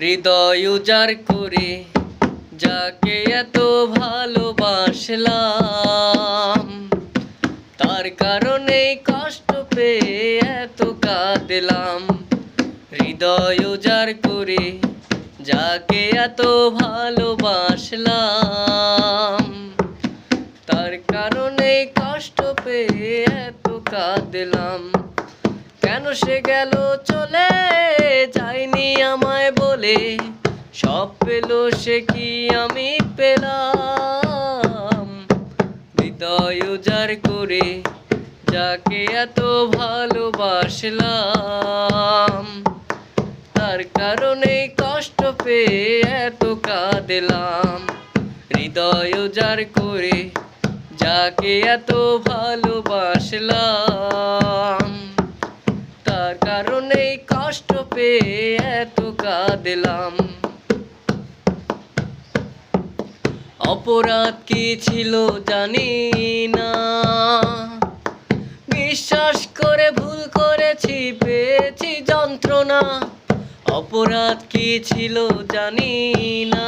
হৃদয় উজাড় করে যাকে এত ভালোবাসলাম, তার কারণে কষ্ট পেয়ে এত কাঁদলাম। হৃদয় উজাড় করে যাকে এত ভালোবাসলাম, তার কারণে কষ্ট পেয়ে এত কাঁদলাম। কেন সে গেল চলে সে কি আমি পেলাম? হৃদয় উজাড় করে যাকে এত ভালোবাসলাম, তার কারণে কষ্ট পেয়ে এত কাঁদলাম। হৃদয় উজাড় করে যাকে এত ভালোবাসলাম, তার কারণে কষ্ট পেয়ে এত কাঁদলাম। অপরাধ কি ছিল জানি না। বিশ্বাস করে ভুল করেছি, পেয়েছি যন্ত্রণা। অপরাধ কি ছিল জানি না।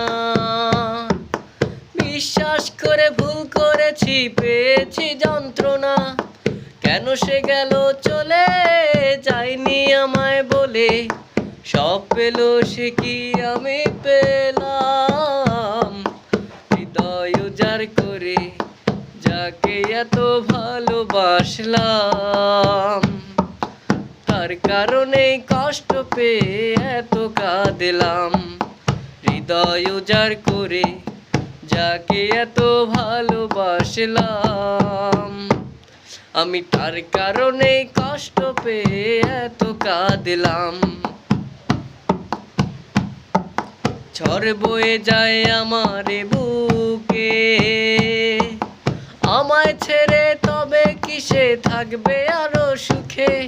বিশ্বাস করে ভুল করেছি, পেয়েছি যন্ত্রণা। কেন সে গেল চলে যায়নি আমায় বলে? সব পেল সে কি আমি পেলাম? যাকে এত ভালোবাসলাম। তার কারণে কষ্ট পেয়ে এত কাঁদলাম। হৃদয় উজাড় করে যাকে এত ভালোবাসলাম। আমি তার কারণে কষ্ট পেয়ে এত কাঁদলাম। ঝড় বয়ে যায় আমার বুকে। আমায় ছেড়ে তবে কিসে থাকবে আরও সুখে?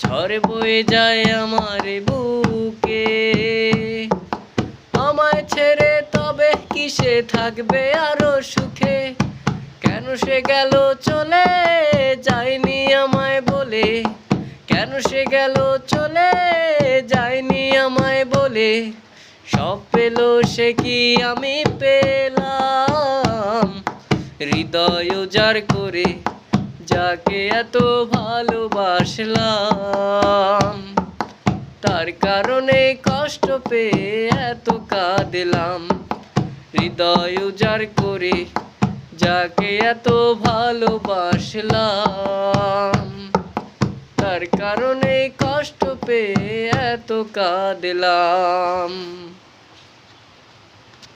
ঝড় বয়ে যায় আমার বুকে। আমায় ছেড়ে তবে কিসে থাকবে আরও সুখে? কেন সে গেল চলে যায়নি আমায় বলে? কেন সে গেল চলে যায়নি আমায় বলে? সব পেল সে কি আমি পেলাম? হৃদয় উজাড় করে যাকে এত ভালোবাসলাম, তার কারণে কষ্ট পেয়ে এত কাঁদলাম। হৃদয় উজাড় করে যাকে এত ভালোবাসলাম, তার কারণে কষ্ট পেয়ে এত কাঁদলাম।